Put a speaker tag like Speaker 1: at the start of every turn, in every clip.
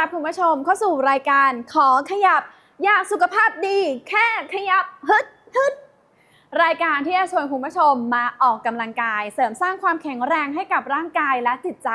Speaker 1: รับคุณผู้ชมเข้าสู่รายการขอขยับอยากสุขภาพดี แค่ขยับฮึดฮึดรายการที่จะชวนคุณผู้ชมมาออกกำลังกาย เสริมสร้างความแข็งแรงให้กับร่างกายและจิตใจ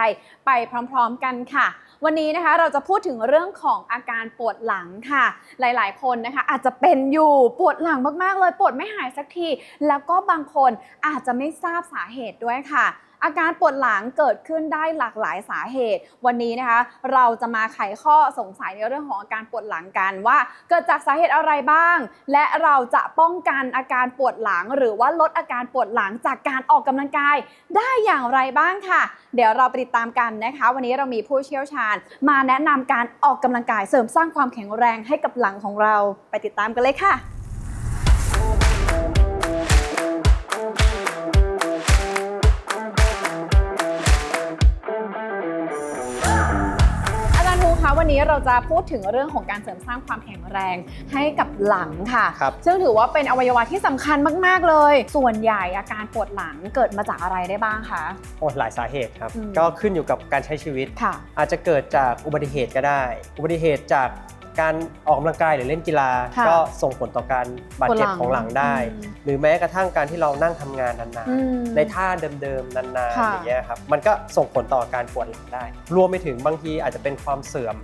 Speaker 1: ไปพร้อมๆกันค่ะ วันนี้นะคะเราจะพูดถึงเรื่องของอาการปวดหลังค่ะ หลายๆ คนนะคะอาจจะเป็นอยู่ปวดหลังมากๆเลยปวดไม่หายสักที แล้วก็บางคนอาจจะไม่ทราบสาเหตุด้วยค่ะ อาการปวดหลังเกิดขึ้นได้หลากหลายสาเหตุ วันนี้นะคะ เราจะมาไขข้อสงสัยในเรื่องของอาการปวดหลังกันว่า เกิดจากสาเหตุอะไรบ้าง และเราจะป้องกันอาการปวดหลัง หรือว่าลดอาการปวดหลังจากการออกกำลังกาย ได้อย่างไรบ้างค่ะ เดี๋ยวเราไปติดตามกันนะคะ วันนี้เรามีผู้เชี่ยวชาญ มาแนะนำการออกกำลังกายเสริมสร้างความแข็งแรงให้กับหลังของเราไปติดตามกันเลยค่ะ วันนี้เราจะพูดถึงเรื่องของการเสริมสร้างความแข็งแรงให้กับหลังค่ะ
Speaker 2: ครับ
Speaker 1: ซึ่งถือว่าเป็นอวัยวะที่สำคัญมาก ๆ เลย ส่วนใหญ่อาการปวดหลังเกิดมาจากอะไรได้บ้างคะ
Speaker 2: โอ้หลายสาเหตุครับ
Speaker 1: อืม
Speaker 2: ก็ขึ้นอยู่กับการใช้ชีวิต
Speaker 1: ค่ะ
Speaker 2: อาจจะเกิดจากอุบัติเหตุก็ได้ อุบัติเหตุจาก การออกกำลังกายหรือเล่นกีฬา
Speaker 1: ค่ะ
Speaker 2: ก็ส่งผลต่อการบาดเจ็บ
Speaker 1: ปวดหลัง
Speaker 2: ของหลังได้
Speaker 1: อืม
Speaker 2: หรือแม้กระทั่งการที่เรานั่งทำงานนาน
Speaker 1: อืม
Speaker 2: ๆในท่าเดิมๆนานๆ
Speaker 1: ค่ะ
Speaker 2: อย่างเงี้ยครับมันก็ส่งผลต่อการปวดหลังได้ รวมไปถึงบางทีอาจจะเป็นความเสื่อม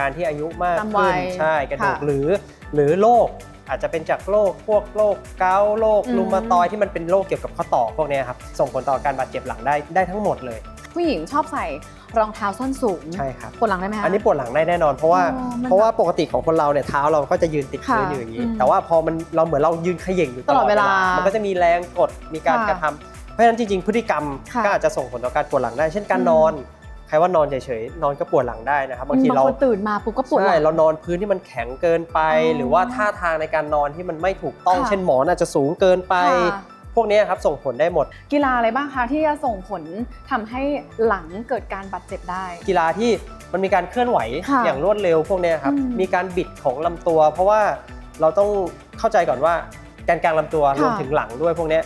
Speaker 2: การที่อายุมาก
Speaker 1: ตามวั
Speaker 2: ขึ้
Speaker 1: ย
Speaker 2: นใช่กระดูก
Speaker 1: ค่ะ
Speaker 2: หรือ หรือโรคอาจจะเป็นจากโรคพวกโรคเกาต์โรค
Speaker 1: อืม
Speaker 2: รูมาตอยด์ที่มันเป็นโรคเกี่ยวกับข้อต่อพวกเนี้ยครับส่งผลต่อการบาดเจ็บหลังได้ได้ทั้งหมดเลย
Speaker 1: ผู้หญิงชอบใส่ รองเท้าส้นสูง
Speaker 2: ใช่ครับ
Speaker 1: ปวดหลังได้ไหมคะ
Speaker 2: อันนี้ปวดหลังได้แน่นอนเพราะว่า
Speaker 1: อ๋อมัน
Speaker 2: เพราะว่าปกติของคนเราเนี่ยเท้าเราก็จะยืนติดพื้น
Speaker 1: ค่ะ
Speaker 2: อยู่อย่างนี้
Speaker 1: อืม
Speaker 2: แต่ว่าพอมันเราเหมือนเรายืนเขย่งอยู่ต
Speaker 1: ต
Speaker 2: ล
Speaker 1: ล
Speaker 2: อ
Speaker 1: อ
Speaker 2: ด
Speaker 1: ด
Speaker 2: เว
Speaker 1: เว
Speaker 2: ลา
Speaker 1: ลา
Speaker 2: มันก็จะมีแรงกดมีการ
Speaker 1: ค่ะ
Speaker 2: กระทำเพราะฉะนั้นจริงๆ พฤติกรรม
Speaker 1: ค่ะ
Speaker 2: ก็อาจจะส่งผลต่อการปวดหลังได้ เช่นการ
Speaker 1: อืม
Speaker 2: นอนใครว่านอนเฉยๆนอนก็ปวดหลังได้นะครับบางที
Speaker 1: บาง
Speaker 2: เรา
Speaker 1: คนตื่นมาปุ๊บก็ปวดหลั
Speaker 2: ใช่
Speaker 1: ง
Speaker 2: เรานอนพื้นที่มันแข็งเกินไป
Speaker 1: อ๋อ
Speaker 2: หรือว่าท่าทางในการนอนที่มันไม่ถูกต้อง
Speaker 1: ค่ะ
Speaker 2: เช่นหมอนอาจจะสูงเกินไป
Speaker 1: ค่ะ
Speaker 2: พวกเนี้ยครับส่งผลได้หมด
Speaker 1: กีฬาอะไรบ้างคะที่จะส่งผลทำให้หลังเกิดการบาดเจ็บได้
Speaker 2: กีฬาที่มันมีการเคลื่อนไหว
Speaker 1: ค่ะ
Speaker 2: อย่างรวดเร็วพวกเนี้ยครับ
Speaker 1: อืม
Speaker 2: มีการบิดของลำตัว เพราะว่าเราต้องเข้าใจก่อนว่าแกนกลางลำตัว
Speaker 1: ค่ะ
Speaker 2: รวมถึงหลังด้วยพวกเนี้ย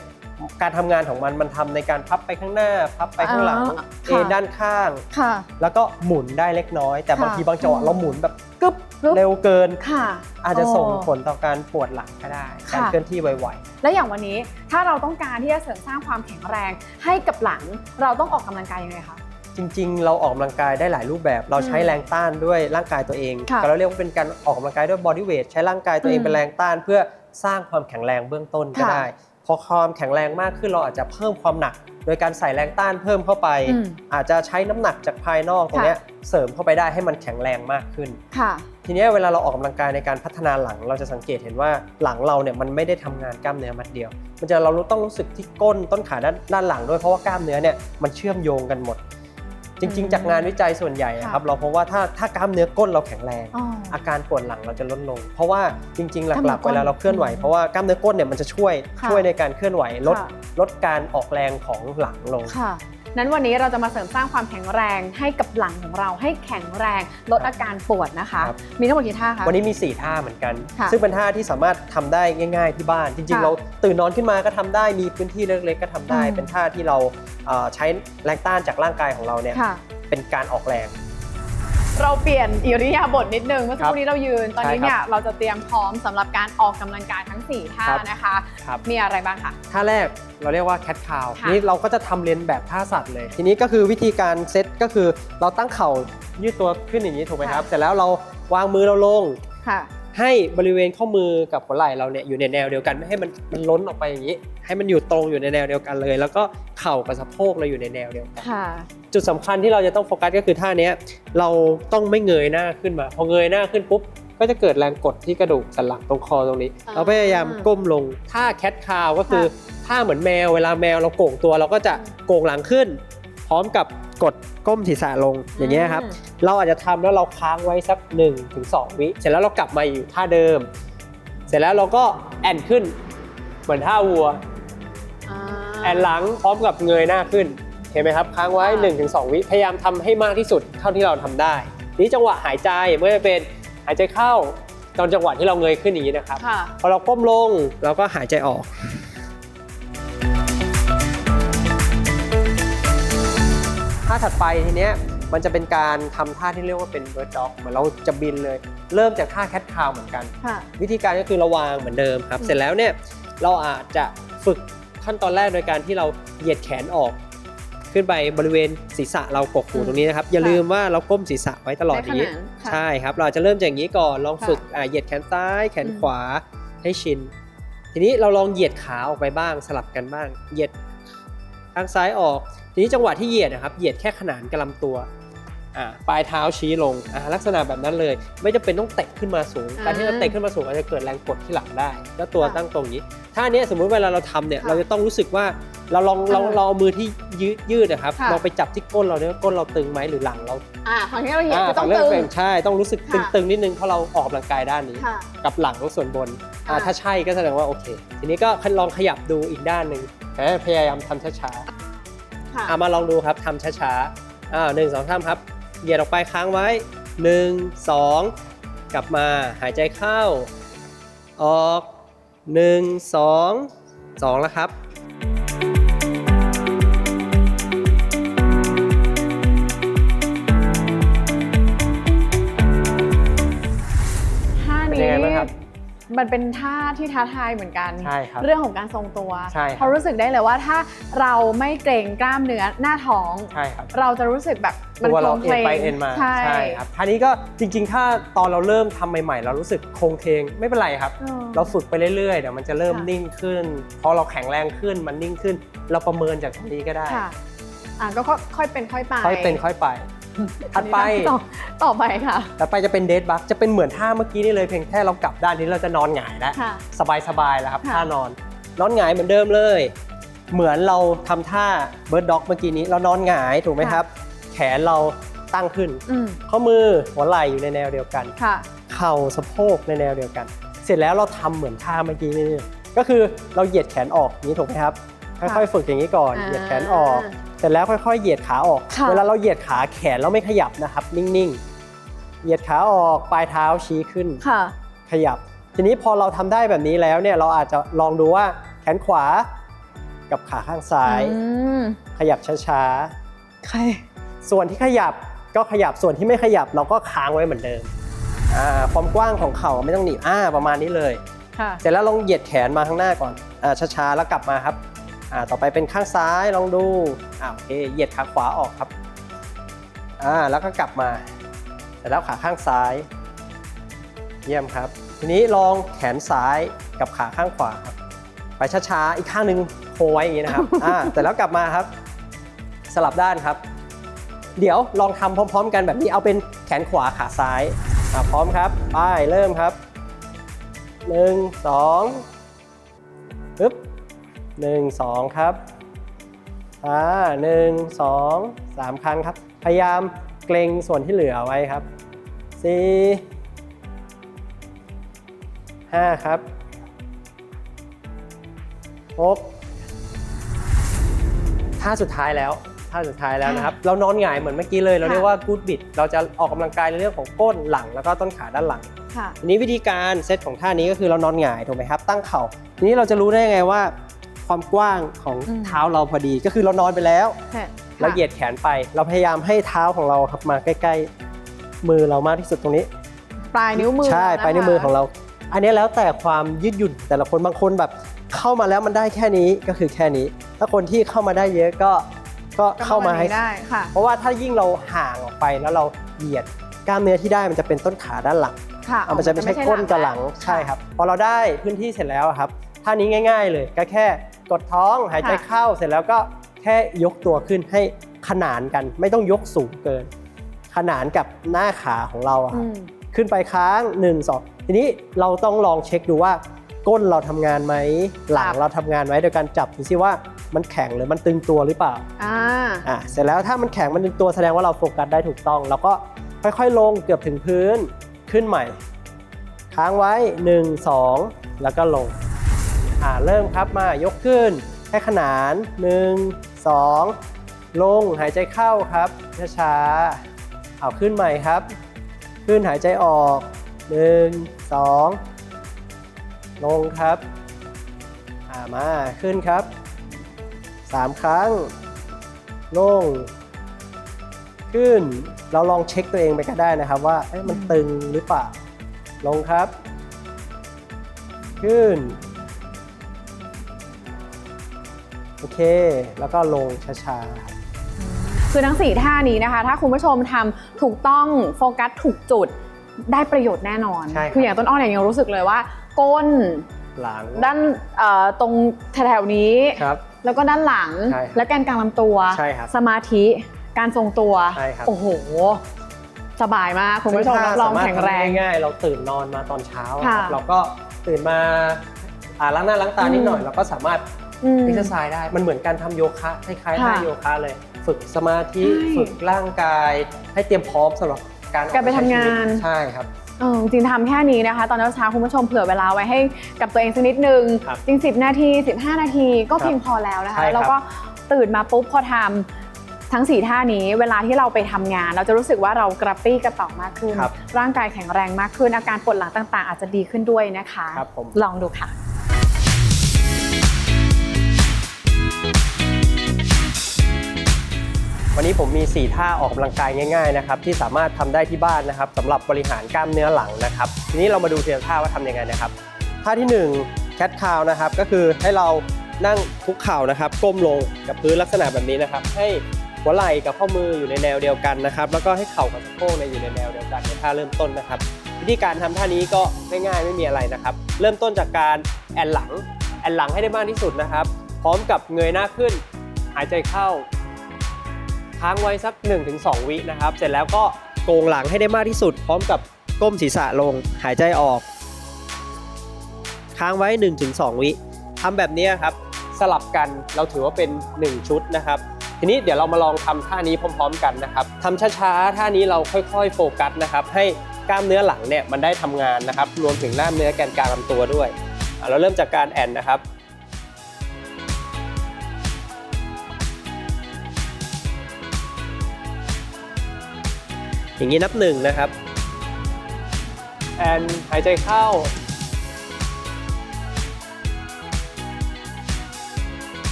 Speaker 2: การทำงานของมันมันทำในการพับไปข้างหน้า พับไปข้างหลัง
Speaker 1: อ่า
Speaker 2: เอ็น
Speaker 1: ค่ะ
Speaker 2: ด้านข้าง
Speaker 1: ค่ะ
Speaker 2: แล้วก็หมุนได้เล็กน้อย แต่บาง
Speaker 1: ค่ะ
Speaker 2: ทีบางจังหวะ
Speaker 1: อืม
Speaker 2: เราหมุนแบบ
Speaker 1: กึ๊บกึ๊บ
Speaker 2: เร็วเกิน
Speaker 1: ค่ะ
Speaker 2: อาจจะส่ง
Speaker 1: โอ้
Speaker 2: ผลต่อการปวดหลังก็ได้
Speaker 1: ค่ะ
Speaker 2: การเคลื่อนที่ไว
Speaker 1: และอย่างวันนี้ถ้าเราต้องการที่จะเสริมสร้างความแข็งแรงให้กับหลัง เราต้องออกกำลังกายยังไงคะ
Speaker 2: ๆจริง ๆ เราออกกำลังกายได้หลายรูปแบบ เราใช้
Speaker 1: อืม
Speaker 2: แรงต้านด้วยร่างกายตัวเอง
Speaker 1: ค่ะ
Speaker 2: ก็เราเรียกว่าเป็นการออกกำลังกายด้วยบอดี้เวทใช้ร่างกายตัวเอง
Speaker 1: อืม
Speaker 2: เป็นแรงต้าน เพื่อสร้างความแข็งแรงเบื้องต้นก็
Speaker 1: ค่ะ
Speaker 2: ได้ พอความแข็งแรงมากขึ้นเราอาจจะเพิ่มความหนัก โดยการใส่แรงต้านเพิ่มเข้าไป
Speaker 1: อืม
Speaker 2: อาจจะใช้น้ำหนักจากภายนอกตรงเนี้ยเสริมเข้าไปได้ให้มันแข็งแรงมากขึ้น
Speaker 1: ค่ะ
Speaker 2: ทีเนี้ยเวลาเราออกกำลังกายในการพัฒนาหลัง เราจะสังเกตเห็นว่าหลังเราเนี่ยมันไม่ได้ทำงานกล้ามเนื้อมัดเดียว มันจะเราต้องรู้สึกที่ก้นต้นขาด้านด้านหลังด้วยเพราะว่ากล้ามเนื้อเนี่ยมันเชื่อมโยงกันหมด จริง
Speaker 1: อืม
Speaker 2: ๆจากงานวิจัยส่วนใหญ่อะครับ
Speaker 1: ค่ะ
Speaker 2: เราพบว่าถ้าถ้ากล้ามเนื้อก้นเราแข็งแรง
Speaker 1: อ๋อ
Speaker 2: อาการปวดหลังเราจะลดลง เพราะว่าจริงๆ
Speaker 1: กล้าม
Speaker 2: ห
Speaker 1: เนื้
Speaker 2: ลั
Speaker 1: อก
Speaker 2: ๆ
Speaker 1: ก้น
Speaker 2: เวลาเราเคลื่อนไหว
Speaker 1: อืม
Speaker 2: เพราะว่ากล้ามเนื้อก้นเนี่ยมันจะช่วย
Speaker 1: ค่ะ
Speaker 2: ช่วยในการเคลื่อนไหวลด
Speaker 1: ค่ะ
Speaker 2: ลดการออกแรงของหลังลง
Speaker 1: ค่ะ นั้นวันนี้เราจะมาเสริมสร้างความแข็งแรงให้กับหลังของเราให้แข็งแรงลดอาการปวดนะคะ
Speaker 2: ครับ
Speaker 1: มีทั้งหมดกี่ท่าคะ
Speaker 2: วันนี้มี 4 ท่าเหมือนกัน
Speaker 1: ค่ะ
Speaker 2: ซึ่งเป็นท่าที่สามารถทำได้ง่าย ๆ ที่บ้าน จริง
Speaker 1: ค่ะ
Speaker 2: ๆเราตื่นนอนขึ้นมาก็ทำได้ มีพื้นที่เล็กๆ ก็ทำได้
Speaker 1: อืม
Speaker 2: เป็นท่าที่เราเอ่อใช้แรงต้านจากร่างกายของเราเนี่ย
Speaker 1: ค่ะ
Speaker 2: เป็นการออกแรง
Speaker 1: เราเปลี่ยนอิริยาบถนิดนึงเมื่อสักครู่นี้เรายืน ตอนนี้
Speaker 2: ใช่ครับ
Speaker 1: เนี่ยเราจะเตรียมพร้อมสำหรับการออกกำลังกายทั้ง 4 ท่า
Speaker 2: ครับ
Speaker 1: นะคะ
Speaker 2: ครับ
Speaker 1: มีอะไรบ้างคะ
Speaker 2: ท่าแรกเราเรียกว่า cat cow
Speaker 1: ค่ะ
Speaker 2: นี่เราก็จะทำเรียนแบบท่าสัตว์เลย ทีนี้ก็คือวิธีการเซตก็คือเราตั้งเข่ายืดตัวขึ้นอย่างนี้ถูกไหมครับเสร็จแล้วเราวางมือเราลง
Speaker 1: ค่ะ
Speaker 2: ให้บริเวณข้อมือกับหัวไหล่เราเนี่ยอยู่ในแนวเดียวกันไม่ให้มันมันล้นออกไปอย่างนี้ ให้มันอยู่ตรงอยู่ในแนวเดียวกันเลย แล้วก็เข่ากับสะโพกเราอยู่ในแนวเดียวกัน
Speaker 1: ค่ะ
Speaker 2: จุดสำคัญที่เราจะต้องโฟกัสก็คือท่าเนี้ยเราต้องไม่เงยหน้าขึ้นมา พอเงยหน้าขึ้นปุ๊บก็จะเกิดแรงกดที่กระดูกสันหลังตรงคอตรงนี้
Speaker 1: อ่า
Speaker 2: เราพยายามก้มลงท่าแคทคาวก็คือท่าเหมือนแมว เวลาแมวเราโก่งตัวเราก็จะโก่งหลังขึ้น พร้อมกับกดก้มศีรษะลงอย่างเงี้ยครับ เราอาจจะทำแล้วเราค้างไว้สัก1-2ถึงวิเสร็จแล้วเรากลับมาอยู่ท่าเดิม เสร็จแล้วเราก็แอนขึ้นเหมือนท่าวัว
Speaker 1: อ่า
Speaker 2: แอนหลังพร้อมกับเงยหน้าขึ้นเห็นไหมครับค้างไว้
Speaker 1: ค่ะ
Speaker 2: 1-2 วิพยายามทำให้มากที่สุดเท่าที่เราทำได้ นี้จังหวะหายใจเมื่อเป็นหายใจเข้าตอนจังหวะที่เราเงยขึ้นอย่างนี้นะครับ
Speaker 1: ค่ะ
Speaker 2: พอเราก้มลงเราก็หายใจออก ท่าถัดไปทีเนี้ยมันจะเป็นการทำท่าที่เรียกว่าเป็นเบิร์ดด็อกเหมือนเราจะบินเลย เริ่มจากท่าแคทคาวเหมือนกัน
Speaker 1: ค่ะ
Speaker 2: วิธีการก็คือเระวางเหมือนเดิมครับ
Speaker 1: อืม
Speaker 2: เสร็จแล้วเนี่ยเราอาจจะฝึก ขั้นตอนแรกโดยการที่เราเหยียดแขนออก ขึ้นไปบริเวณศีรษะเรากกหูตรงนี้นะครับ อย่าลืมว่าเราก้มศีรษะไว้ตลอด
Speaker 1: ได้
Speaker 2: อ
Speaker 1: ข
Speaker 2: ย่างนี้
Speaker 1: นานค่ะ
Speaker 2: ใช่ครับ เราอาจจะเริ่มจากอย่างนี้ก่อน ลอง
Speaker 1: ค่ะ
Speaker 2: ฝึกอ่าเหยียดแขนซ้าย แขน
Speaker 1: อืม
Speaker 2: ขวาให้ชิน ทีนี้เราลองเหยียดขาออกไปบ้างสลับกันบ้าง เหยียดข้างซ้ายออก ทีนี้จังหวะที่เหยียดนะครับ เหยียดแค่ขนานกับลำตัวอ่า ปลายเท้าชี้ลงอ่าลักษณะแบบนั้นเลย ไม่จำเป็นต้องเตะขึ้นมาสูง
Speaker 1: อ่า
Speaker 2: การที่เราเตะขึ้นมาสูงอาจจะเกิดแรงกดที่หลังได้แล้วตัว
Speaker 1: ค่ะ
Speaker 2: ตั้งตรงนี้ ถ้าอันเนี้ยสมมุติเวลาเราทำเนี่ย
Speaker 1: ค่ะ
Speaker 2: เราจะต้องรู้สึกว่าเราลองเรา
Speaker 1: เออ
Speaker 2: เราเอามือที่ยืดยืดนะครับ
Speaker 1: ค่ะ
Speaker 2: ลองไปจับที่ก้นเราเนี่ยว่าก้นเราตึงไหมหรือหลังเรา
Speaker 1: อ่าฝั่งที่เราเหยียดคือต้อง
Speaker 2: ฝั่
Speaker 1: ตึง
Speaker 2: เป็นใช่ต้องรู้สึก
Speaker 1: ค่ะ
Speaker 2: ตึงๆนิดนึงเพราะเราออกกำลังกายด้านนี้
Speaker 1: ค่ะ
Speaker 2: กับหลังส่วนบนอ่า
Speaker 1: อ่า
Speaker 2: ถ้าใช่ก็แสดงว่าโอเค ทีนี้ก็ลองขยับดูอีกด้านหนึ่งเอ้ยพยายามทำช้า
Speaker 1: ค่ะ
Speaker 2: ๆอ่ามาลองดูครับทำช้าๆอ่าหนึ่งสองสามครับ เหยียดออกไปค้างไว้หนึ่งสองกลับมาหายใจเข้า ออกหนึ่งสองสองแล้วครับ
Speaker 1: มันเป็นท่าที่ท้าทายเหมือนกัน
Speaker 2: ใช่ครับ
Speaker 1: เรื่องของการทรงตัว
Speaker 2: ใช่ครับ
Speaker 1: เพราะรู้สึกได้เลยว่าถ้าเราไม่เกรงกล้ามเนื้อหน้าท้อง
Speaker 2: ใช่ครับ
Speaker 1: เราจะรู้สึกแบบมัน
Speaker 2: ตัว
Speaker 1: โคร
Speaker 2: เรา
Speaker 1: ง
Speaker 2: เอ็
Speaker 1: เพล
Speaker 2: น
Speaker 1: ง
Speaker 2: ไปเอ็นมา
Speaker 1: ใช่
Speaker 2: ครับท่านี้ก็จริง ๆ ถ้าตอนเราเริ่มทำใหม่ ๆ เรารู้สึกโครงเคงไม่เป็นไรครับ
Speaker 1: เออ
Speaker 2: เราฝึกไปเรื่อยๆเดี๋ยวมันจะเริ่ม
Speaker 1: ค่ะ
Speaker 2: นิ่งขึ้น พอเราแข็งแรงขึ้นมันนิ่งขึ้น เราประเมินจากตรงนี้ก็ได้
Speaker 1: ค่ะอ่าก็ค่อยเป็นค่อยไป
Speaker 2: ค่อยเป็นค่อยไป ถัดไป
Speaker 1: อันนี้ต่อต่อไปค่ะ
Speaker 2: ต่อไปจะเป็นเดทบักจะเป็นเหมือนท่าเมื่อกี้นี่เลยเพียงแค่เรากลับด้านนี้เราจะนอนหงายแล้ว
Speaker 1: ค่ะ
Speaker 2: สบายๆแล้วครับ
Speaker 1: ค่ะ
Speaker 2: ท่านอน นอนหงายเหมือนเดิมเลย เหมือนเราทำท่าเบิร์ดด็อกเมื่อกี้นี้เรานอนหงายถูกไหมครับ แขนเราตั้งขึ้น
Speaker 1: อืม
Speaker 2: ข้อมือหัวไหล่อยู่ในแนวเดียวกัน
Speaker 1: ค่ะ
Speaker 2: เข่าสะโพกในแนวเดียวกัน เสร็จแล้วเราทำเหมือนท่าเมื่อกี้นี่ก็คือเราเหยียดแขนออกอย่างนี้ถูกไหมครับ
Speaker 1: ค่ะ
Speaker 2: ค่อยๆฝึกอย่างนี้ก่อน
Speaker 1: อ่า
Speaker 2: เหยียดแขนออกเส ร็จแล้วค่อยๆ เหยียดขาออก
Speaker 1: ค่ะ
Speaker 2: เวลาเราเหยียดขาแขนเราไม่ขยับนะครับ นิ่งๆ เหยียดขาออกปลายเท้าชี้ขึ้น
Speaker 1: ค่ะ
Speaker 2: ขยับ ทีนี้พอเราทำได้แบบนี้แล้วเนี่ยเราอาจจะลองดูว่าแขนขวากับขาข้างซ้าย
Speaker 1: อืม
Speaker 2: ขยับช้า
Speaker 1: ใคร
Speaker 2: ๆ ส่วนที่ขยับก็ขยับส่วนที่ไม่ขยับเราก็ค้างไว้เหมือนเดิมอ่าความกว้างของเข่าไม่ต้องหนีบอ่าประมาณนี้เลย
Speaker 1: ค่ะ
Speaker 2: เสร็จแล้วลองเหยียดแขนมาข้างหน้าก่อนอ่าช้าๆ แล้วกลับมาครับ อ่าต่อไปเป็นข้างซ้ายลองดูอ่าโอเคเหยียดขาขวาออกครับอ่าแล้วก็กลับมาเสร็จแล้วขาข้างซ้าย เยี่ยมครับ ทีนี้ลองแขนซ้ายกับขาข้างขวาครับไปช้าๆ อีกข้างหนึ่งโฮไว้อย่างนี้นะครับอ่าเสร็จแล้วกลับมาครับ สลับด้านครับ เดี๋ยวลองทำพร้อม ๆ กันแบบนี้เอาเป็นแขนขวาขาซ้ายอ่าพร้อมครับไปเริ่มครับหนึ่งสองปึ๊บ หนึ่งสองครับอ่าหนึ่งสองสามครั้งครับ พยายามเกรงส่วนที่เหลือไว้ครับสี่ห้าครับหกท่าสุดท้ายแล้วท่าสุดท้ายแล้วนะครับ เรานอนหงายเหมือนเมื่อกี้เลย เราเรียกว่ากูดบิดเราจะออกกำลังกายในเรื่องของก้นหลังแล้วก็ต้นขาด้านหลัง
Speaker 1: ค่ะ
Speaker 2: ทีนี้วิธีการเซตของท่านี้ก็คือเรานอนหงายถูกไหมครับ ตั้งเข่าทีนี้เราจะรู้ได้ไงว่า ความกว้างของ
Speaker 1: อืม
Speaker 2: เท้าเราพอดี ก็คือเรานอนไปแล้ว
Speaker 1: ค่ะ
Speaker 2: เราเหยียดแขนไป เราพยายามให้เท้าของเราครับมาใกล้ ๆ มือเรามากที่สุดตรงนี้
Speaker 1: ปลายนิ้วมือ
Speaker 2: ใช่ะ
Speaker 1: คะ
Speaker 2: ไปในวมือของเรา อันนี้แล้วแต่ความยืดหยุ่นแต่ละคนบางคนแบบเข้ามาแล้วมันได้แค่นี้ก็คือแค่นี้ ถ้าคนที่เข้ามาได้เยอะก็ก็
Speaker 1: ก็
Speaker 2: เข้ามาให้
Speaker 1: ได้ค่ะ
Speaker 2: เพราะว่าถ้ายิ่งเราห่างออกไปแล้วเราเหยียดกล้ามเนื้อที่ได้มันจะเป็นต้นขาด้านหลัง
Speaker 1: ค่ะ
Speaker 2: อะมันจะไม่ใช่ก้นกับหลังใช่ครับพอเราได้พื้นที่เสร็จแล้วอะครับท่านี้ง่าย ๆ เลยก็แค่ กดท้องหายใจเข้าเสร็จแล้วก็แค่ยกตัวขึ้นให้ขนานกัน ไม่ต้องยกสูงเกิน ขนานกับหน้าขาของเราอะค
Speaker 1: อื
Speaker 2: รับ
Speaker 1: ม
Speaker 2: ขึ้นไปค้าง1 2ทีนี้เราต้องลองเช็คดูว่า ก้นเราทำงานไหมหลังเราทำงานไหมโดยการจับดูซิว่ามันแข็งหรือมันตึงตัวหรือเปล่า
Speaker 1: อ่า
Speaker 2: อะเสร็จแล้วถ้ามันแข็งมันเป็นตัวแสดงว่าเราโฟกัสได้ถูกต้อง แล้วก็ค่อยๆ ลงเกือบถึงพื้นขึ้นใหม่ ค้างไว้ 1 2 แล้วก็ลง อ่าเริ่มครับมายกขึ้นแค่ขนาน 1 2 ลงหายใจเข้าครับช้าๆเอาขึ้นใหม่ครับ ขึ้นหายใจออก 1 2 ลงครับอ่ามาขึ้นครับ 3 ครั้ง ลง ขึ้นเราลองเช็คตัวเองไปก็ได้นะครับว่ามันตึงหรือเปล่าลงครับ ขึ้น โอเค แล้วก็ลงช้าๆครับ
Speaker 1: คือทั้ง 4 ท่านี้นะคะ ถ้าคุณผู้ชมทำถูกต้องโฟกัสถูกจุดได้ประโยชน์แน่นอน
Speaker 2: ใช่ครับ
Speaker 1: คืออย่างต้นอ้อเนี่ยยังรู้สึกเลยว่า ก้น
Speaker 2: หลัง
Speaker 1: ด้านเอ่อตรงแถวๆนี้
Speaker 2: ครับ
Speaker 1: แล้วก็ด้านหลัง
Speaker 2: ใช่ครับ
Speaker 1: และแกนกลางลำตัว
Speaker 2: ใช่ครับ
Speaker 1: สมาธิการทรงตัว
Speaker 2: ใช่ครับ
Speaker 1: โอ้โห สบายมากคุณผู้ชม
Speaker 2: ซึ่
Speaker 1: รับรอง
Speaker 2: ถ้าสามารถ
Speaker 1: แข็งแรง
Speaker 2: ทำง่ายๆเราตื่นนอนมาตอนเช้าอะครับ
Speaker 1: ค่ะ
Speaker 2: เราก็ตื่นมาอ่าล้างหน้าล้างตานิดหน่อย
Speaker 1: อืม
Speaker 2: เราก็สามารถ
Speaker 1: อืม
Speaker 2: เอ็กซ์ไซส์ได้ มันเหมือนการทำโยคะคล้ายๆ
Speaker 1: ค่ะ
Speaker 2: ท่าโยคะเลย ฝึกสมาธิ
Speaker 1: ใช่
Speaker 2: ฝึกร่างกาย ให้เตรียมพร้อมสำหรับการออ
Speaker 1: การไป
Speaker 2: ใช้
Speaker 1: ทำงาน
Speaker 2: ชีวิตใช่ครับ
Speaker 1: เออจริงๆทำแค่นี้นะคะ ตอนเช้าๆคุณผู้ชมเผื่อเวลาไว้ให้กับตัวเองสักนิดนึง
Speaker 2: ครับ
Speaker 1: จริง 10 นาที 15 นาทีก็
Speaker 2: ครับ
Speaker 1: เพียงพอแล้วนะคะ
Speaker 2: ใช่ครับ
Speaker 1: แล้วก็ตื่นมาปุ๊บพอทำทั้ง 4 ท่านี้ เวลาที่เราไปทำงาน เราจะรู้สึกว่าเรากระปรี้กระเป๋ามากขึ้น
Speaker 2: ครับ
Speaker 1: ร่างกายแข็งแรงมากขึ้น อาการปวดหลังต่างๆ อาจจะดีขึ้นด้วยนะคะ
Speaker 2: ครับผม
Speaker 1: ลองดูค่ะ
Speaker 2: วันนี้ผมมี 4 ท่าออกกำลังกายง่ายๆนะครับที่สามารถทำได้ที่บ้านนะครับสำหรับบริหารกล้ามเนื้อหลังนะครับ ทีนี้เรามาดูทีละท่าว่าทำยังไงนะครับ ท่าที่1แคทคาวนะครับก็คือให้เรานั่งคุกเข่านะครับ ก้มลงกับพื้นลักษณะแบบนี้นะครับ ให้หัวไหล่กับข้อมืออยู่ในแนวเดียวกันนะครับ แล้วก็ให้เข่ากับสะโพกเนี่ยอยู่ในแนวเดียวกันในท่าเริ่มต้นนะครับ วิธีการทำท่านี้ก็ง่ายๆไม่มีอะไรนะครับ เริ่มต้นจากการแอนหลังแอนหลังให้ได้มากที่สุดนะครับ พร้อมกับเงยหน้าขึ้น หายใจเข้า ค้างไว้สัก 1-2 วินะครับ เสร็จแล้วก็โกงหลังให้ได้มากที่สุด พร้อมกับก้มศีรษะลงหายใจออก ค้างไว้ 1-2 วิทำแบบนี้ครับสลับกันเราถือว่าเป็น 1 ชุดนะครับ ทีนี้เดี๋ยวเรามาลองทำท่านี้พร้อม ๆ กันนะครับทำช้าๆท่านี้เราค่อยๆ โฟกัสนะครับให้กล้ามเนื้อหลังเนี่ยมันได้ทำงานนะครับ รวมถึงกล้ามเนื้อแกนกลางลำตัวด้วย เราเริ่มจากการแอนนะครับ อย่างนี้นับหนึ่งนะครับ แอนหายใจเข้า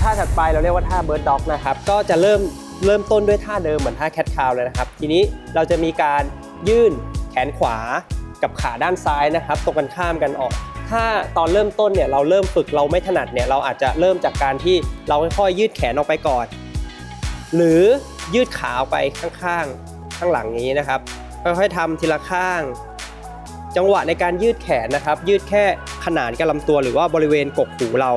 Speaker 2: ท่าถัดไปเราเรียกว่าท่าเบิร์ดด็อกนะครับ ก็จะเริ่ม เริ่มต้นด้วยท่าเดิมเหมือนท่าแคทคาวเลยนะครับ ทีนี้เราจะมีการยื่นแขนขวากับขาด้านซ้ายนะครับ ตรงกันข้ามกันออก ถ้าตอนเริ่มต้นเนี่ยเราเริ่มฝึกเราไม่ถนัดเนี่ยเราอาจจะเริ่มจากการที่เราค่อยๆยืดแขนออกไปก่อน หรือยืดขาไปข้างๆ ข้างหลังนี้นะครับ ค่อยๆทำทีละข้าง จังหวะในการยืดแขนนะครับ ยืดแค่ขนานกับลำตัวหรือว่าบริเวณกกหูเรา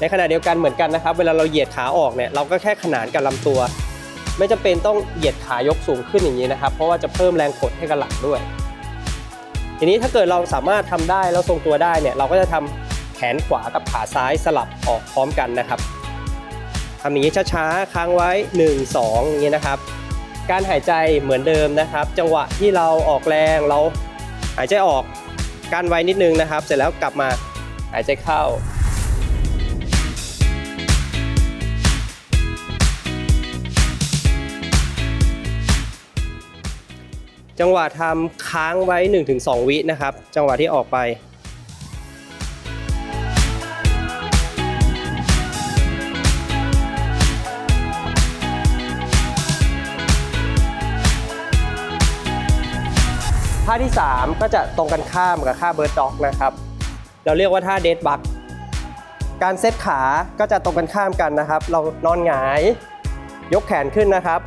Speaker 2: ในขณะเดียวกันเหมือนกันนะครับ เวลาเราเหยียดขาออกเนี่ยเราก็แค่ขนานกับลำตัว ไม่จำเป็นต้องเหยียดขายกสูงขึ้นอย่างนี้นะครับ เพราะว่าจะเพิ่มแรงกดให้กับหลังด้วย ทีนี้ถ้าเกิดเราสามารถทำได้แล้วทรงตัวได้เนี่ยเราก็จะทำแขนขวากับขาซ้ายสลับออกพร้อมกันนะครับทำอย่างนี้ช้าๆ ค้างไว้ 1 2อย่างนี้นะครับ การหายใจเหมือนเดิมนะครับ จังหวะที่เราออกแรงเราหายใจออกกั้นไว้นิดนึงนะครับ เสร็จแล้วกลับมาหายใจเข้า จังหวะทำค้างไว้ 1-2 วินะครับ จังหวะที่ออกไป ท่าที่ 3 ก็จะตรงกันข้ามกับท่าเบิร์ดด็อกนะครับ เราเรียกว่าท่าเดดบักการเซตขาก็จะตรงกันข้ามกันนะครับ เรานอนหงาย ยกแขนขึ้นนะครับ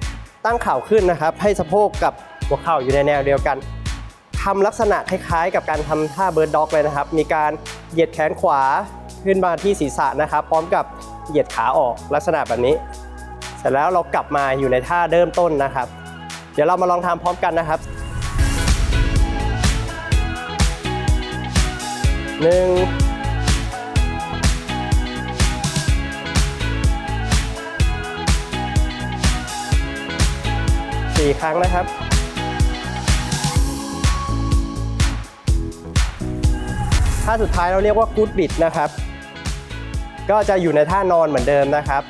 Speaker 2: ตั้งเข่าขึ้นนะครับ ให้สะโพกกับ หัวเข่าอยู่ในแนวเดียวกันทำลักษณะคล้ายๆ กับการทำท่าเบิร์ดด็อกเลยนะครับ มีการเหยียดแขนขวาขึ้นมาที่ศีรษะนะครับ พร้อมกับเหยียดขาออกลักษณะแบบนี้ เสร็จแล้วเรากลับมาอยู่ในท่าเริ่มต้นนะครับ เดี๋ยวเรามาลองทำพร้อมกันนะครับหนึ่งสี่ครั้งนะครับ ท่าสุดท้ายเราเรียกว่ากูดบิดนะครับ ก็จะอยู่ในท่านอนเหมือนเดิมนะครับ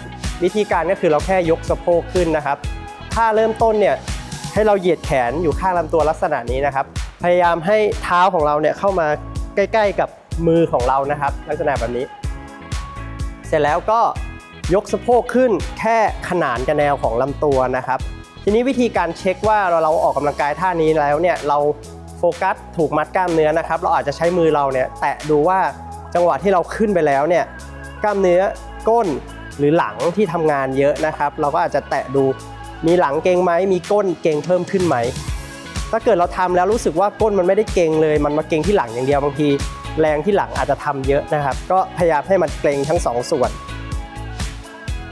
Speaker 2: วิธีการก็คือเราแค่ยกสะโพกขึ้นนะครับถ้าเริ่มต้นเนี่ยให้เราเหยียดแขนอยู่ข้างลำตัวลักษณะนี้นะครับ พยายามให้เท้าของเราเนี่ยเข้ามาใกล้ ๆกับมือของเรานะครับ ลักษณะแบบนี้ เสร็จแล้วก็ยกสะโพกขึ้นแค่ขนานกับแนวของลำตัวนะครับ ทีนี้วิธีการเช็คว่าเราเราออกกำลังกายท่านี้แล้วเนี่ยเรา โฟกัสถูกมัดกล้ามเนื้อนะครับ เราอาจจะใช้มือเราเนี่ยแตะดูว่าจังหวะที่เราขึ้นไปแล้วเนี่ยกล้ามเนื้อก้นหรือหลังที่ทำงานเยอะนะครับ เราก็อาจจะแตะดูมีหลังเกรงไหมมีก้นเกรงเพิ่มขึ้นไหมถ้าเกิดเราทำแล้วรู้สึกว่าก้นมันไม่ได้เกรงเลย มันมาเกรงที่หลังอย่างเดียวบางที แรงที่หลังอาจจะทำเยอะนะครับ ก็พยายามให้มันเกรงทั้งสองส่วน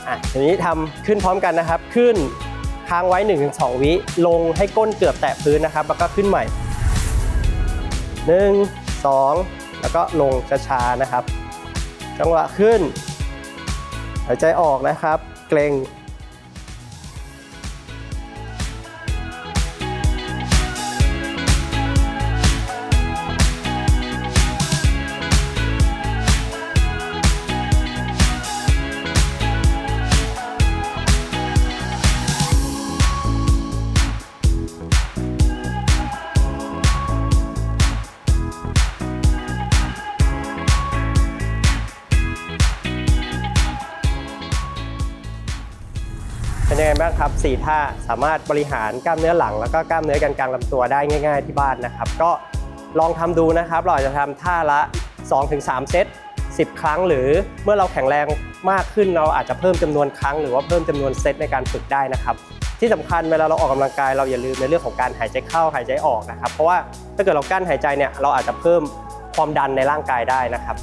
Speaker 2: อะทีนี้ทำขึ้นพร้อมกันนะครับ ขึ้นค้างไว้ 1-2 วิลงให้ก้นเกือบแตะพื้นนะครับ แล้วก็ขึ้นใหม่ 1 2 แล้วก็ลงช้าๆนะครับ จังหวะขึ้น หายใจออกนะครับ เกรง ยังไงบ้างครับ4ท่าสามารถบริหารกล้ามเนื้อหลัง แล้วก็กล้ามเนื้อกันกลางลำตัวได้ง่าย ๆที่บ้านนะครับ ก็ลองทำดูนะครับ เราจะทำท่าละ 2-3 เซต10 ครั้ง หรือเมื่อเราแข็งแรงมากขึ้นเราอาจจะเพิ่มจำนวนครั้ง หรือว่าเพิ่มจำนวนเซตในการฝึกได้นะครับ ที่สำคัญเวลาเราออกกำลังกายเราอย่าลืมในเรื่องของการหายใจเข้าหายใจออกนะครับ เพราะว่าถ้าเกิดเรากั้นหายใจเนี่ยเราอาจจะเพิ่มความดันในร่างกายได้นะครับ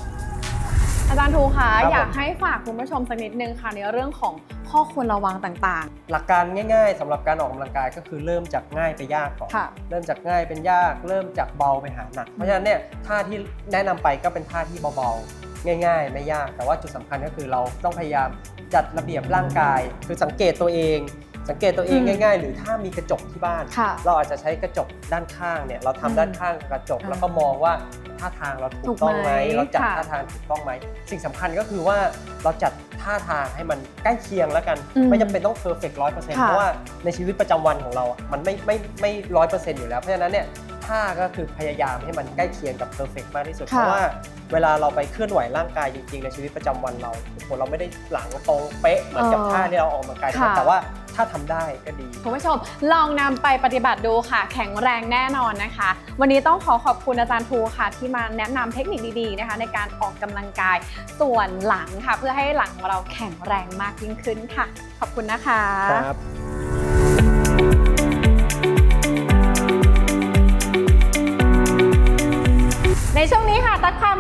Speaker 1: อาจารย์ทูคะ
Speaker 2: ครับผม
Speaker 1: อยากให้ฝากคุณผู้ชมสักนิดนึงค่ะในเรื่องของข้อควรระวังต่าง
Speaker 2: หลักการง่ายๆสำหรับการออกกำลังกายก็คือเริ่มจากง่ายไปยากก่อน
Speaker 1: ค่ะ
Speaker 2: เริ่มจากง่ายเป็นยาก เริ่มจากเบาไปหาหนัก เพราะฉะนั้นเนี่ยท่าที่แนะนำไปก็เป็นท่าที่เบาๆ ง่าย ๆ ไม่ยาก แต่ว่าจุดสำคัญก็คือเราต้องพยายามจัดระเบียบร่างกาย คือสังเกตตัวเอง สังเกตตัวเอง
Speaker 1: อืม
Speaker 2: ง่าย ๆ หรือถ้ามีกระจกที่บ้าน
Speaker 1: ค่ะ
Speaker 2: เราอาจจะใช้กระจกด้านข้างเนี่ยเราทำ
Speaker 1: อืม
Speaker 2: ด้านข้างกระจก
Speaker 1: อ่า
Speaker 2: แล้วก็มองว่าท่าทางเราถู
Speaker 1: ถู
Speaker 2: ก
Speaker 1: ก
Speaker 2: ต้องไหม
Speaker 1: ไหม
Speaker 2: เราจัด
Speaker 1: ค่ะ
Speaker 2: ท่าทางถูกต้องไหมสิ่งสำคัญก็คือว่าเราจัดท่าทางให้มันใกล้เคียงแล้วกัน
Speaker 1: อืม
Speaker 2: ไม่จำเป็นต้องเพอร์เฟกต์ร้อยเปอร์เซ็นต์
Speaker 1: ค่ะ
Speaker 2: เพราะว่าในชีวิตประจำวันของเราอะมันไม่ไม่ไม่ร้อยเปอร์เซ็นต์อยู่แล้วเพราะฉะนั้นเนี่ยท่าก็คือพยายามให้มันใกล้เคียงกับเพอร์เฟกต์มากที่สุด
Speaker 1: ค่ะ
Speaker 2: เพราะว่า เวลาเราไปเคลื่อนไหวร่างกายจริงๆ ในชีวิตประจำวันเราโอ้โหเราไม่ได้หลังตรงเป๊ะเหมือนกับท่าที่เราออกกำลังกาย
Speaker 1: ค่ะ
Speaker 2: แต่ว่า ถ้าทำได้ก็ดี
Speaker 1: คุณผู้ชมลองนำไปปฏิบัติดูค่ะ แข็งแรงแน่นอนนะคะ วันนี้ต้องขอขอบคุณอาจารย์ทูค่ะ ที่มาแนะนำเทคนิคดีๆนะคะ ในการออกกำลังกายส่วนหลังค่ะ เพื่อให้หลังของเราแข็งแรงมากยิ่งขึ้นค่ะ ขอบคุณนะคะ
Speaker 2: ครับ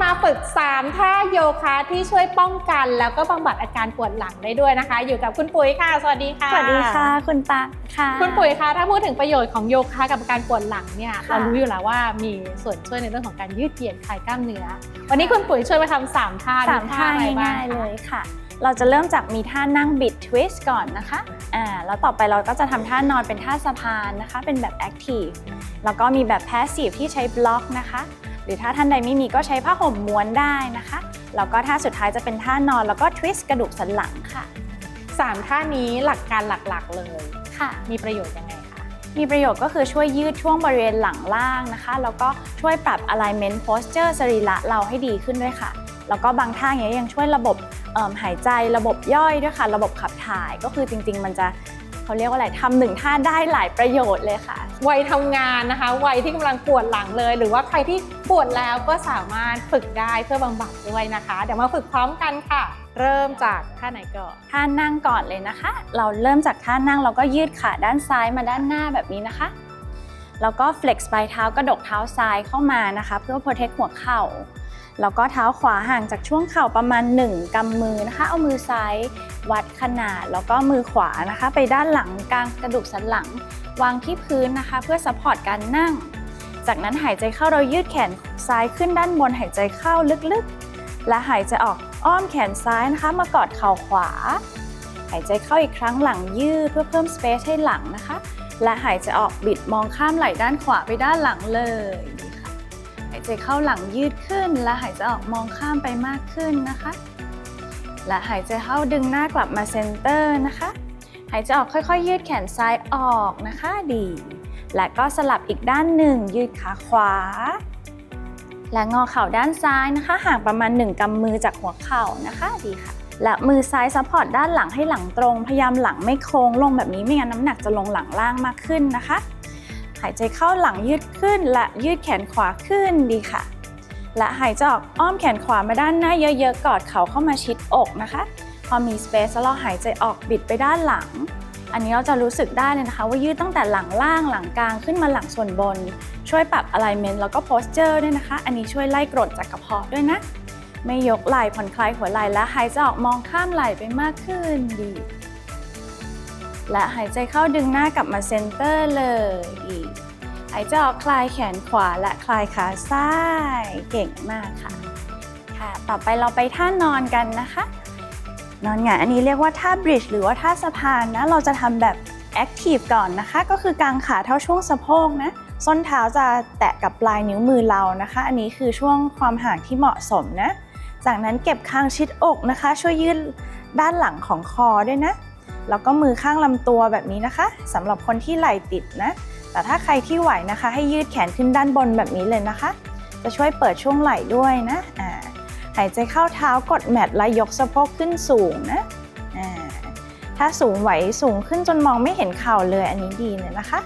Speaker 3: มาฝึก 3 ท่าโยคะที่ช่วยป้องกัน แล้วก็บำบัดอาการปวดหลังได้ด้วยนะคะ อยู่กับคุณปุ๋ยค่ะ สวัสดีค่ะ
Speaker 4: สวัสดีค่ะ คุณตาค่ะ
Speaker 3: คุณปุ๋ยคะถ้าพูดถึงประโยชน์ของโยคะกับอาการปวดหลังเนี่ย
Speaker 4: ค่ะ
Speaker 3: เรารู้อยู่แล้วว่ามีส่วนช่วยในเรื่องของการยืดเหยียดคลายกล้ามเนื้อ วันนี้คุณปุ๋ยช่วยมาทำสามท่า
Speaker 4: สามท่า
Speaker 3: อะไรบ้
Speaker 4: ง่ายๆ
Speaker 3: คะ
Speaker 4: เลยค่ะ เราจะเริ่มจากมีท่านั่งบิดทวิสต์ก่อนนะคะอ่าแล้วต่อไปเราก็จะทำท่านอนเป็นท่าสะพานนะคะ เป็นแบบแอคทีฟแล้วก็มีแบบแพสซีฟที่ใช้บล็อกนะคะ หรือถ้าท่านใดไม่มีก็ใช้ผ้าห่มม้วนได้นะคะ แล้วก็ท่าสุดท้ายจะเป็นท่านอนแล้วก็ทวิสต์กระดูกสันหลังค่ะ
Speaker 3: สามท่านี้หลักการหลักๆเลย
Speaker 4: ค่ะ
Speaker 3: มีประโยชน์ยังไงคะ
Speaker 4: มีประโยชน์ก็คือช่วยยืดช่วงบริเวณหลังล่างนะคะ แล้วก็ช่วยปรับ alignment posture สรีระเราให้ดีขึ้นด้วยค่ะ แล้วก็บางท่าเนี้ยยังช่วยระบบเอิ่มหายใจระบบย่อยด้วยค่ะ ระบบขับถ่ายก็คือจริง ๆ มันจะ เขาเรียกว่าอะไรทำหนึ่งท่าได้หลายประโยชน์เลยค่ะ
Speaker 3: วัยทำงานนะคะ วัยที่กำลังปวดหลังเลย หรือว่าใครที่ปวดแล้วก็สามารถฝึกได้เพื่อบำบัดด้วยนะคะ เดี๋ยวมาฝึกพร้อมกันค่ะ เริ่มจากท่าไหนก่อน
Speaker 4: ท่านั่งก่อนเลยนะคะ เราเริ่มจากท่านั่งเราก็ยืดขาด้านซ้ายมาด้านหน้าแบบนี้นะคะ แล้วก็ flex ปลายเท้ากระดกเท้าซ้ายเข้ามานะคะ เพื่อ protect หัวเข่า แล้วก็เท้าขวาห่างจากช่วงเข่าประมาณ 1กำมือนะคะ เอามือซ้ายวัดขนาด แล้วก็มือขวานะคะ ไปด้านหลังกลางกระดูกสันหลัง วางที่พื้นนะคะ เพื่อ support การนั่ง จากนั้นหายใจเข้าเรายืดแขนซ้ายขึ้นด้านบนหายใจเข้าลึกๆ และหายใจออกอ้อมแขนซ้ายนะคะ มากอดเข่าขวา หายใจเข้าอีกครั้งหลังยืดเพื่อเพิ่มสเปซให้หลังนะคะ และหายใจออกบิดมองข้ามไหล่ด้านขวาไปด้านหลังเลย ใจเข้าหลังยืดขึ้น และหายใจออกมองข้ามไปมากขึ้นนะคะ
Speaker 5: และหายใจเข้าดึงหน้ากลับมาเซนเตอร์นะคะ หายใจออกค่อยๆ ยืดแขนซ้ายออกนะคะดี และก็สลับอีกด้านหนึ่ง ยืดขาขวา และงอเข่าด้านซ้ายนะคะ ห่างประมาณ 1กำมือจากหัวเข่านะคะดีค่ะและมือซ้ายซัพพอร์ตด้านหลังให้หลังตรง พยายามหลังไม่โค้งลงแบบนี้ไม่งั้นน้ำหนักจะลงหลังล่างมากขึ้นนะคะายใจเข้าหลังยืดขึ้น และยืดแขนขวาขึ้นดีค่ะ และหายใจออกอ้อมแขนขวามาด้านหน้าเยอะๆ กอดเข่าเข้ามาชิดอกนะคะ พอมีสเปซแล้วเราหายใจออกบิดไปด้านหลัง อันนี้เราจะรู้สึกได้เลยนะคะ ว่ายืดตั้งแต่หลังล่างหลังกลางขึ้นมาหลังส่วนบน ช่วยปรับ alignment แล้วก็ posture ด้วยนะคะ อันนี้ช่วยไล่กรดจากกระเพาะด้วยนะ ไม่ยกไหล่ผ่อนคลายหัวไหล่และหายใจออกมองข้ามไหล่ไปมากขึ้นดี และหายใจเข้าดึงหน้ากลับมาเซนเตอร์เลยดีกหายใจออกคลายแขนขวาและคลายขาซ้าย เก่งมากค่ะ ค่ะ ต่อไปเราไปท่านอนกันนะคะ นอนหงายอันนี้เรียกว่าท่าบริดจ์หรือว่าท่าสะพานนะ เราจะทำแบบแอคทีฟก่อนนะคะ ก็คือกางขาเท่าช่วงสะโพกนะส้นเท้าจะแตะกับปลายนิ้วมือเรานะคะ อันนี้คือช่วงความห่างที่เหมาะสมนะ จากนั้นเก็บคางชิดอกนะคะ ช่วยยืดด้านหลังของคอด้วยนะ แล้วก็มือข้างลำตัวแบบนี้นะคะสำหรับคนที่ไหล่ติดนะ แต่ถ้าใครที่ไหวนะคะ ให้ยืดแขนขึ้นด้านบนแบบนี้เลยนะคะ จะช่วยเปิดช่วงไหล่ด้วยนะอ่าหายใจเข้าเท้ากดแมทและยกสะโพกขึ้นสูงนะอ่าถ้าสูงไหวสูงขึ้นจนมองไม่เห็นเข่าเลยอันนี้ดีเลยนะคะ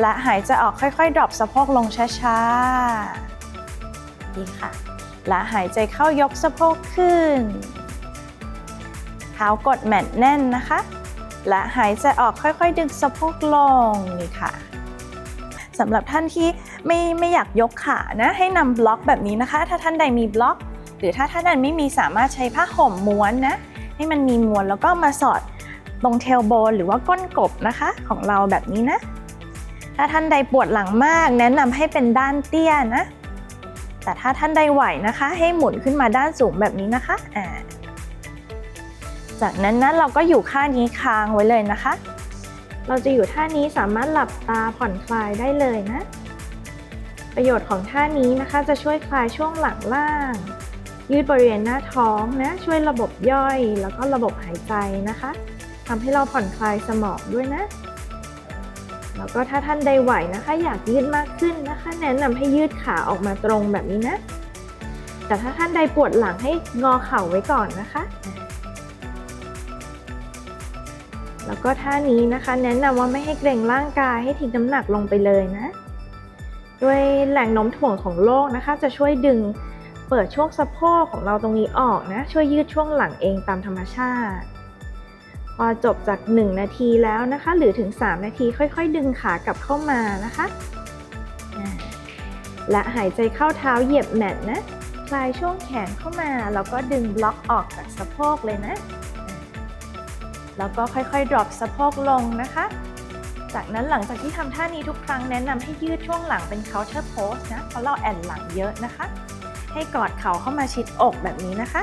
Speaker 5: และหายใจออกค่อยๆ ดรอปสะโพกลงช้าๆ ดีค่ะ และหายใจเข้ายกสะโพกขึ้น เท้ากดแมทแน่นนะคะ และหายใจออกค่อยๆ ดึงสะโพกลงนี่ค่ะสำหรับท่านที่ไม่ไม่อยากยกขานะ ให้นำบล็อกแบบนี้นะคะ ถ้าท่านใดมีบล็อก หรือถ้าท่านใดไม่มีสามารถใช้ผ้าห่มม้วนนะ ให้มันมีม้วนแล้วก็มาสอดตรงเทลโบนหรือว่าก้นกบนะคะ ของเราแบบนี้นะ ถ้าท่านใดปวดหลังมาก แนะนำให้เป็นด้านเตี้ยนะ แต่ถ้าท่านใดไหวนะคะ ให้หมุนขึ้นมาด้านสูงแบบนี้นะคะอ่า จากนั้นนะเราก็อยู่ท่านี้ค้างไว้เลยนะคะ เราจะอยู่ท่านี้สามารถหลับตาผ่อนคลายได้เลยนะ ประโยชน์ของท่านี้นะคะ จะช่วยคลายช่วงหลังล่าง ยืดบริเวณหน้าท้องนะ ช่วยระบบย่อยแล้วก็ระบบหายใจนะคะทำให้เราผ่อนคลายสมองด้วยนะแล้วก็ถ้าท่านใดไหวนะคะ อยากยืดมากขึ้นนะคะ แนะนำให้ยืดขาออกมาตรงแบบนี้นะ แต่ถ้าท่านใดปวดหลังให้งอเข่าไว้ก่อนนะคะ ก็ท่านี้นะคะ แนะนำว่าไม่ให้เกรงร่างกายให้ทิ้งน้ำหนักลงไปเลยนะ ด้วยแรงโน้มถ่วงของโลกนะคะ จะช่วยดึงเปิดช่วงสะโพกของเราตรงนี้ออกนะ ช่วยยืดช่วงหลังเองตามธรรมชาติ พอจบจาก 1 นาทีแล้วนะคะ หรือถึง 3 นาทีค่อย ๆ ดึงขากลับเข้ามานะคะ และหายใจเข้าเท้าเหยียบแมทนะคลายช่วงแขนเข้ามาแล้วก็ดึงบล็อกออกจากสะโพกเลยนะ แล้วก็ค่อยๆ drop สะโพกลงนะคะ จากนั้นหลังจากที่ทำท่านี้ทุกครั้งแนะนำให้ยืดช่วงหลังเป็น counter pose นะ เพราะเราแอนหลังเยอะนะคะ ให้กอดเข่าเข้ามาชิดอกแบบนี้นะคะ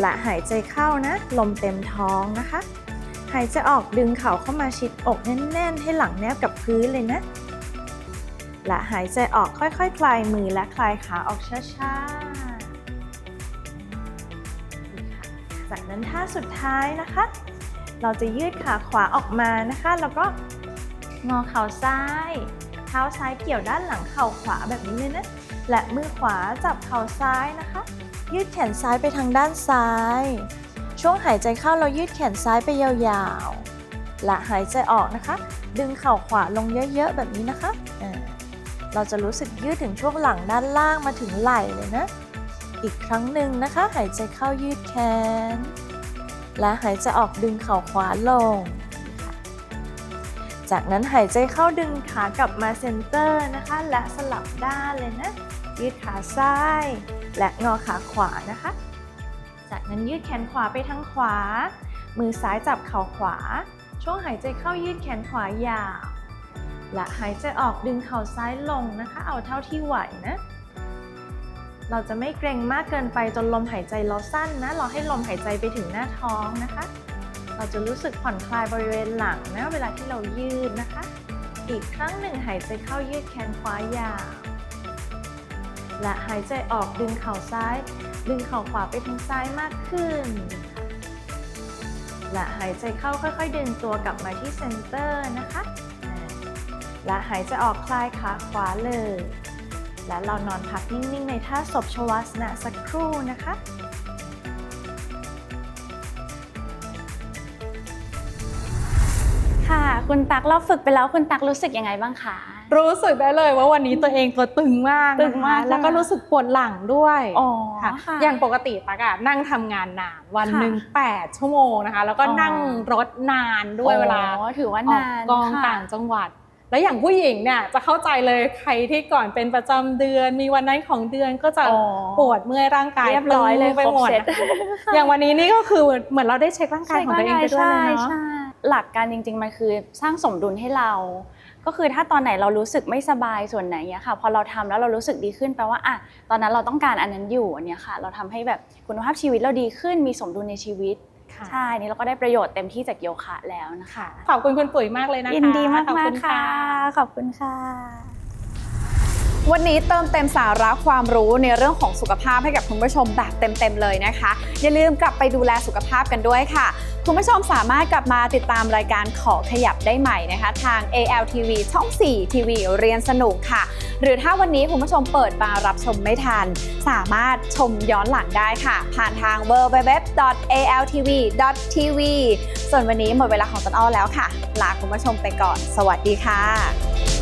Speaker 5: และหายใจเข้านะ ลมเต็มท้องนะคะ หายใจออกดึงเข่าเข้ามาชิดอกแน่นๆ ให้หลังแนบกับพื้นเลยนะ และหายใจออกค่อยๆ คลายมือและคลายขาออกช้าๆจากนั้นท่าสุดท้ายนะคะ เราจะยืดขาขวาออกมานะคะ แล้วก็งอเข่าซ้าย เท้าซ้ายเกี่ยวด้านหลังเข่าขวาแบบนี้เลยนะ และมือขวาจับเข่าซ้ายนะคะ ยืดแขนซ้ายไปทางด้านซ้าย ช่วงหายใจเข้าเรายืดแขนซ้ายไปยาวๆ และหายใจออกนะคะ ดึงเข่าขวาลงเยอะๆ แบบนี้นะคะ เราจะรู้สึกยืดถึงช่วงหลังด้านล่างมาถึงไหล่เลยนะ อีกครั้งหนึ่งนะคะ หายใจเข้ายืดแขน และหายใจออกดึงเข่าขวาลง จากนั้นหายใจเข้าดึงขากลับมาเซนเตอร์นะคะ และสลับด้านเลยนะ ยืดขาซ้าย และงอขาขวานะคะ จากนั้นยืดแขนขวาไปทางขวา มือซ้ายจับเข่าขวา ช่วงหายใจเข้ายืดแขนขวายาว และหายใจออกดึงเข่าซ้ายลงนะคะ เอาเท่าที่ไหวนะ เราจะไม่เกรงมากเกินไปจนลมหายใจเราสั้นนะ เราให้ลมหายใจไปถึงหน้าท้องนะคะ เราจะรู้สึกผ่อนคลายบริเวณหลังนะเวลาที่เรายืดนะคะ อีกครั้งหนึ่งหายใจเข้ายืดแขนขวายาวและหายใจออกดึงเข่าซ้าย ดึงเข่าขวาไปทางซ้ายมากขึ้น และหายใจเข้าค่อยๆ ดึงตัวกลับมาที่เซนเตอร์นะคะ และหายใจออกคลายขาขวาเลย และเรานอนพักนิ่งๆ ในท่าศพชวาสนะสักครู่นะคะ
Speaker 4: ค่ะ คุณตักเราฝึกไปแล้วคุณตักรู้สึกยังไงบ้างคะ
Speaker 3: รู้สึกได้เลยว่าวันนี้ตัวเองตัวตึงมากนะคะ
Speaker 4: ตึงมาก
Speaker 3: แล้วก็รู้สึกปวดหลังด้วย
Speaker 4: อ๋อ
Speaker 3: ค่ะ
Speaker 4: ค่ะ
Speaker 3: อย่างปกติตักอะนั่งทำงานนานวัน
Speaker 4: ค่ะ
Speaker 3: หนึ่ง8ชั่วโมงนะคะ แล้วก็
Speaker 4: อ๋อ
Speaker 3: นั่งรถนานด้วยเวลา
Speaker 4: อ๋อถือว่า
Speaker 3: ออก
Speaker 4: นาน
Speaker 3: กอง
Speaker 4: ค่ะ
Speaker 3: ต่างจังหวัด แล้วอย่างผู้หญิงเนี่ยจะเข้าใจเลยใครที่ก่อนเป็นประจำเดือน มีวันนั้นของเดือนก็จะ
Speaker 4: อ๋อ
Speaker 3: ปวดเมื่อยร่างกาย
Speaker 4: เรียบร้อยเลย
Speaker 3: ตึงไป
Speaker 4: ครบ
Speaker 3: หมด
Speaker 4: เซ็ต
Speaker 3: นะคะอย่างวันนี้นี่ก็คือเหมือนเราได้เช็คร่างกายของตัวเองไปด้วยเลยเนาะ
Speaker 4: ใช่หลักการจริงๆมันคือสร้างสมดุลให้เรา ก็คือถ้าตอนไหนเรารู้สึกไม่สบายส่วนไหนเนี่ยค่ะ พอเราทำแล้วเรารู้สึกดีขึ้นแปลว่าอะตอนนั้นเราต้องการอันนั้นอยู่อันเนี้ยค่ะ เราทำให้แบบคุณภาพชีวิตเราดีขึ้นมีสมดุลในชีวิต
Speaker 3: ค่ะ
Speaker 4: ใช่นี่เราก็ได้ประโยชน์เต็มที่จากโยคะแล้วนะคะ
Speaker 3: ขอบคุณคุณปุ๋ยมากเลยนะคะ
Speaker 4: ยินดีมาก
Speaker 3: ขอบ
Speaker 4: มา
Speaker 3: คุ
Speaker 4: ก
Speaker 3: ณ
Speaker 4: ค่ะ ขอบคุณค่ะ
Speaker 1: วันนี้เติมเต็มสาระความรู้ในเรื่องของสุขภาพให้กับคุณผู้ชมแบบเต็มๆเลยนะคะ อย่าลืมกลับไปดูแลสุขภาพกันด้วยค่ะ คุณผู้ชมสามารถกลับมาติดตามรายการขอขยับได้ใหม่นะคะ ทาง ALTV ช่อง 4 ทีวีเรียนสนุกค่ะ หรือถ้าวันนี้คุณผู้ชมเปิดมารับชมไม่ทัน สามารถชมย้อนหลังได้ค่ะ ผ่านทาง www.altv.tv ส่วนวันนี้หมดเวลาของต้นอ้อแล้วค่ะ ลาคุณผู้ชมไปก่อน สวัสดีค่ะ